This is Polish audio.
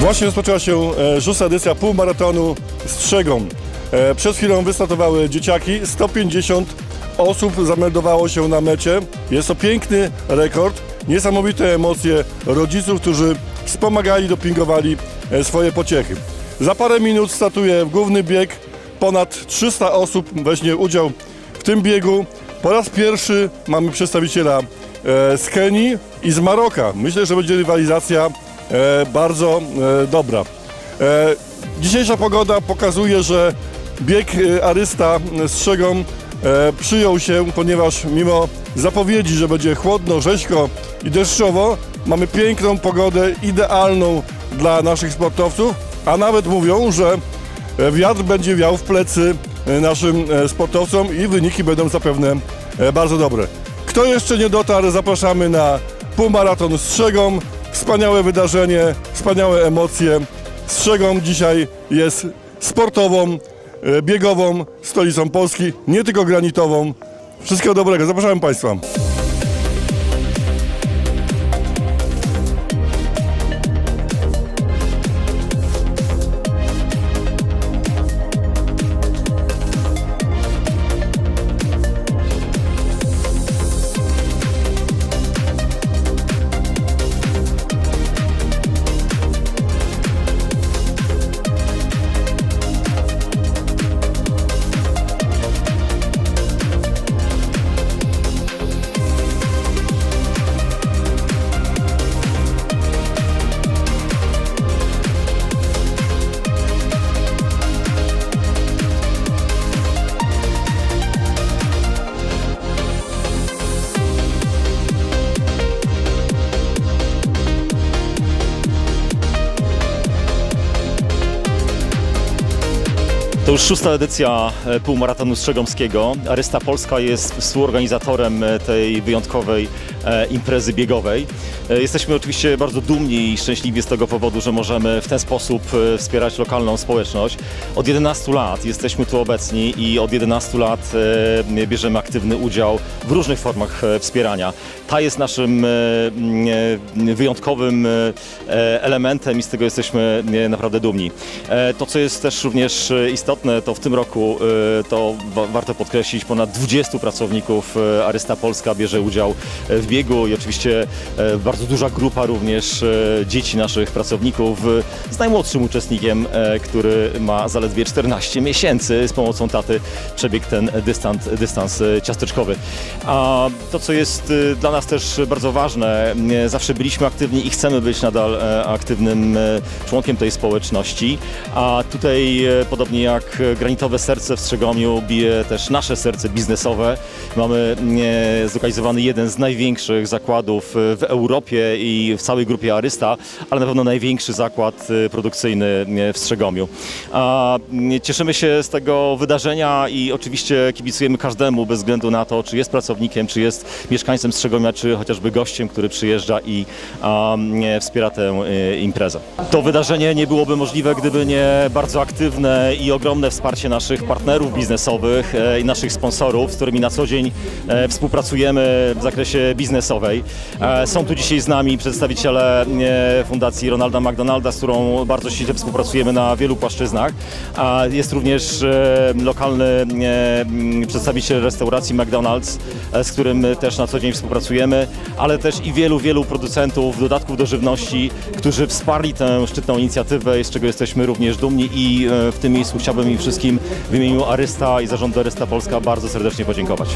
Właśnie rozpoczęła się e, szósta edycja półmaratonu Strzegom. E, Przed chwilą wystartowały dzieciaki. 150 osób zameldowało się na mecie. Jest to piękny rekord. Niesamowite emocje rodziców, którzy wspomagali, dopingowali e, swoje pociechy. Za parę minut startuje główny bieg. Ponad 300 osób weźmie udział w tym biegu. Po raz pierwszy mamy przedstawiciela z Kenii i z Maroka. Myślę, że będzie rywalizacja bardzo e, dobra. E, Dzisiejsza pogoda pokazuje, że bieg e, Arysta strzegą e, przyjął się, ponieważ mimo zapowiedzi, że będzie chłodno, rzeźko i deszczowo, mamy piękną pogodę, idealną dla naszych sportowców, a nawet mówią, że e, wiatr będzie wiał w plecy e, naszym e, sportowcom i wyniki będą zapewne e, bardzo dobre. Kto jeszcze nie dotarł, zapraszamy na półmaraton Strzegom. Wspaniałe wydarzenie, wspaniałe emocje. Strzegom dzisiaj jest sportową, e, biegową stolicą Polski, nie tylko granitową. Wszystkiego dobrego, zapraszam Państwa. To już szósta edycja e, półmaratonu Strzegomskiego. Arysta Polska jest współorganizatorem e, tej wyjątkowej imprezy biegowej. E, Jesteśmy oczywiście bardzo dumni i szczęśliwi z tego powodu, że możemy w ten sposób e, wspierać lokalną społeczność. Od 11 lat jesteśmy tu obecni i od 11 lat e, bierzemy aktywny udział w różnych formach e, wspierania. Ta jest naszym e, e, wyjątkowym e, elementem i z tego jesteśmy e, naprawdę dumni. E, To, co jest też również e, istotne, to w tym roku e, to wa- warto podkreślić, ponad 20 pracowników e, Arysta Polska bierze udział e, w biegu i oczywiście e, bardzo duża grupa również e, dzieci naszych pracowników e, z najmłodszym uczestnikiem, który ma zaledwie 14 miesięcy z pomocą taty przebiegł ten dystans, dystans ciasteczkowy. A to, co jest dla nas też bardzo ważne, zawsze byliśmy aktywni i chcemy być nadal aktywnym członkiem tej społeczności, a tutaj podobnie jak granitowe serce w Strzegomiu bije też nasze serce biznesowe. Mamy zlokalizowany jeden z największych zakładów e, w Europie i w całej grupie Arysta, ale na pewno największy zakład e, produkcyjny e, w Strzegomiu. Cieszymy się z tego wydarzenia i oczywiście kibicujemy każdemu bez względu na to, czy jest pracownikiem, czy jest mieszkańcem Strzegomia, czy chociażby gościem, który przyjeżdża i wspiera tę imprezę. To wydarzenie nie byłoby możliwe, gdyby nie bardzo aktywne i ogromne wsparcie naszych partnerów biznesowych e, i naszych sponsorów, z którymi na co dzień e, współpracujemy w zakresie biznesowej. E, Są tu dzisiaj z nami przedstawiciele e, Fundacji Ronalda McDonalda, z którą bardzo ściśle współpracujemy na wielu płaszczyznach. Jest również e, lokalny przedstawiciel restauracji McDonald's, z którym też na co dzień współpracujemy, ale też i wielu, wielu producentów dodatków do żywności, którzy wsparli tę szczytną inicjatywę, z czego jesteśmy również dumni i w tym miejscu chciałbym im wszystkim w imieniu Arysta i zarządu Arysta Polska bardzo serdecznie podziękować.